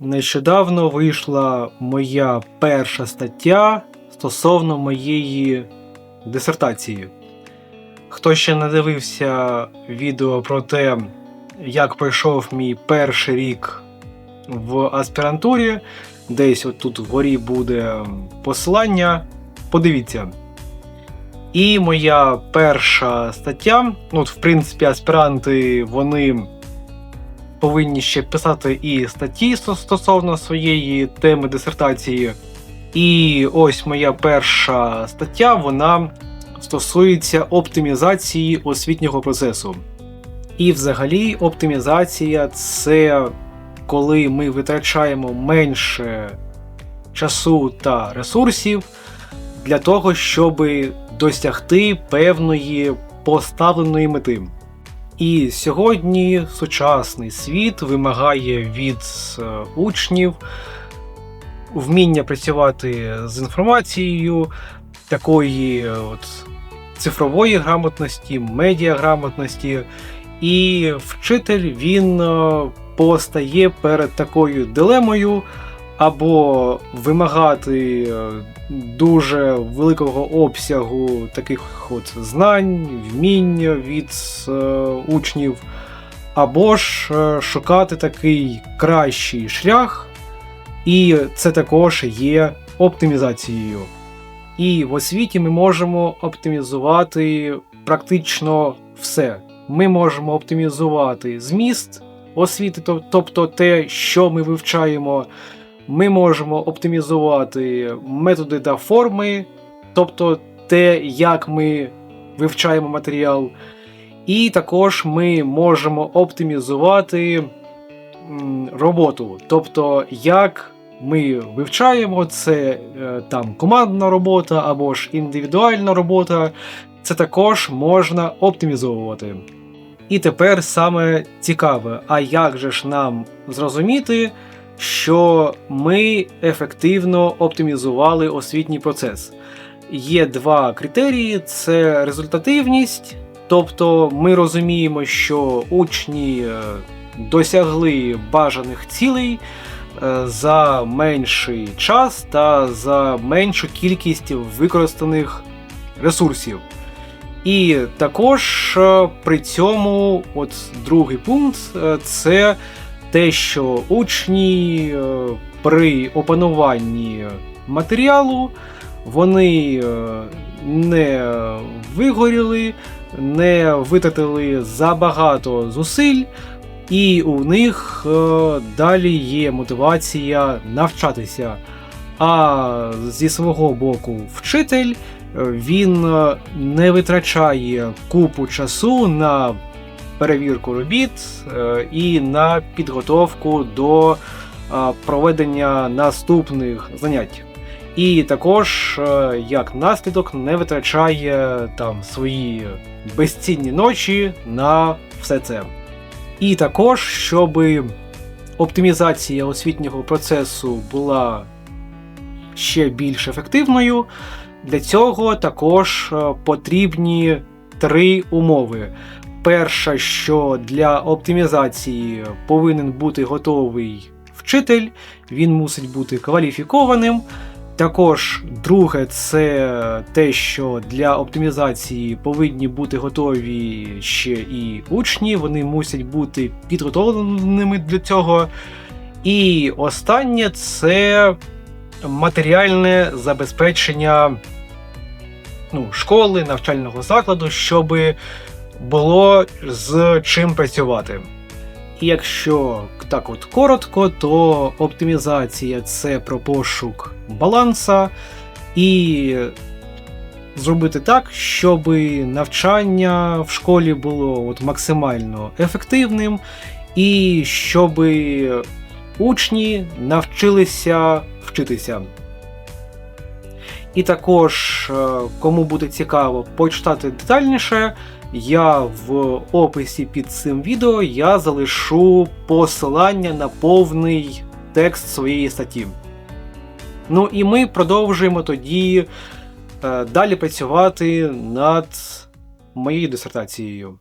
Нещодавно вийшла моя перша стаття стосовно моєї дисертації. Хто ще не дивився відео про те, як пройшов мій перший рік в аспірантурі, десь отут вгорі буде посилання, подивіться. І моя перша стаття, ну, от, в принципі, аспіранти, вони повинні ще писати і статті стосовно своєї теми дисертації. І ось моя перша стаття, вона стосується оптимізації освітнього процесу. І взагалі оптимізація це коли ми витрачаємо менше часу та ресурсів для того, щоб досягти певної поставленої мети. І сьогодні сучасний світ вимагає від е, учнів вміння працювати з інформацією, такої е, от, цифрової грамотності, медіаграмотності. І вчитель він е, постає перед такою дилемою або вимагати е, дуже великого обсягу таких от знань, вмінь від е, учнів, або ж е, шукати такий кращий шлях, і це також є оптимізацією. І в освіті ми можемо оптимізувати практично все. Ми можемо оптимізувати зміст освіти, тобто те, що ми вивчаємо. Ми можемо оптимізувати методи та форми, тобто те, як ми вивчаємо матеріал. І також ми можемо оптимізувати роботу, тобто як ми вивчаємо, це е, там командна робота або ж індивідуальна робота, це також можна оптимізовувати. І тепер саме цікаве, а як же ж нам зрозуміти, що ми ефективно оптимізували освітній процес? Є два критерії: це результативність, тобто ми розуміємо, що учні е, досягли бажаних цілей е, за менший час та за меншу кількість використаних ресурсів. І також е, при цьому, от другий пункт, це те, що учні е, при опануванні матеріалу вони е, не вигоріли, не витратили забагато зусиль, і у них е, далі є мотивація навчатися. А зі свого боку, вчитель він не витрачає купу часу на перевірку робіт е, і на підготовку до е, проведення наступних занять. І також, е, як наслідок, не витрачає там свої безцінні ночі на все це. І також, щоб оптимізація освітнього процесу була ще більш ефективною, для цього також потрібні три умови. Перша, що для оптимізації повинен бути готовий вчитель, він мусить бути кваліфікованим. Також друге, це те, що для оптимізації повинні бути готові ще і учні, вони мусять бути підготовленими для цього. І останнє це матеріальне забезпечення ну, школи, навчального закладу, щоб було з чим працювати. І якщо так от коротко, то оптимізація це про пошук баланса і зробити так, щоб навчання в школі було от максимально ефективним, і щоб учні навчилися вчитися. І також, е, кому буде цікаво почитати детальніше, я в описі під цим відео я залишу посилання на повний текст своєї статті. Ну і ми продовжуємо тоді е, далі працювати над моєю дисертацією.